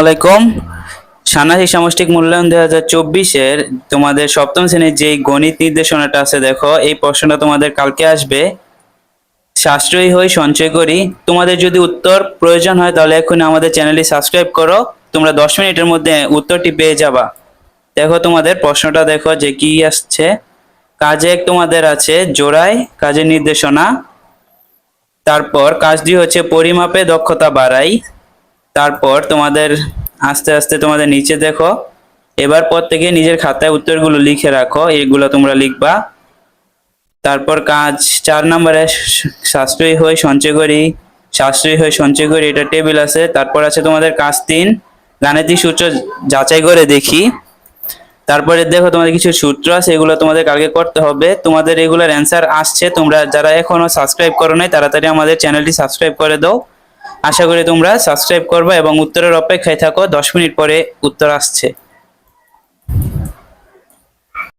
আলাইকুম। ষান্মাসিক সামষ্টিক মূল্যায়ন দুই হাজার চব্বিশের তোমাদের সপ্তম শ্রেণির যে গণিত নির্দেশনাটা আছে, দেখো, এই প্রশ্নটা তোমাদের কালকে আসবে। সাশ্রয়ী হই, সঞ্চয় করি। তোমাদের যদি উত্তর প্রয়োজন হয়, তাহলে এক্ষুনি আমাদের চ্যানেলটি সাবস্ক্রাইব করো। তোমরা দশ মিনিটের মধ্যে উত্তরটি পেয়ে যাবা। দেখো তোমাদের প্রশ্নটা, দেখো যে কি আসছে। কাজে এক তোমাদের আছে জোড়ায় কাজের নির্দেশনা। তারপর কাজটি হচ্ছে পরিমাপে দক্ষতা বাড়াই। তারপর তোমাদের আস্তে আস্তে তোমাদের নিচে দেখো। এবার পর থেকে নিজের খাতায় উত্তরগুলো লিখে রাখো, এগুলো তোমরা লিখবা। তারপর কাজ চার নম্বরে, সাশ্রয়ী হয়ে সঞ্চয় করি। সাশ্রয়ী হয়ে সঞ্চয় করি, এটা টেবিল আছে। তারপর আছে তোমাদের কাজ তিন, গাণিতিক সূত্র যাচাই করে দেখি। তারপরে দেখো তোমাদের কিছু সূত্র আছে, এগুলো তোমাদের কালকে করতে হবে। তোমাদের এগুলোর অ্যান্সার আসছে, তোমরা যারা এখনও সাবস্ক্রাইব করো নাই, তাড়াতাড়ি আমাদের চ্যানেলটি সাবস্ক্রাইব করে দাও। আশা করি তোমরা সাবস্ক্রাইব করবে এবং উত্তরের অপেক্ষায় থাকো। দশ মিনিট পরে উত্তর আসছে।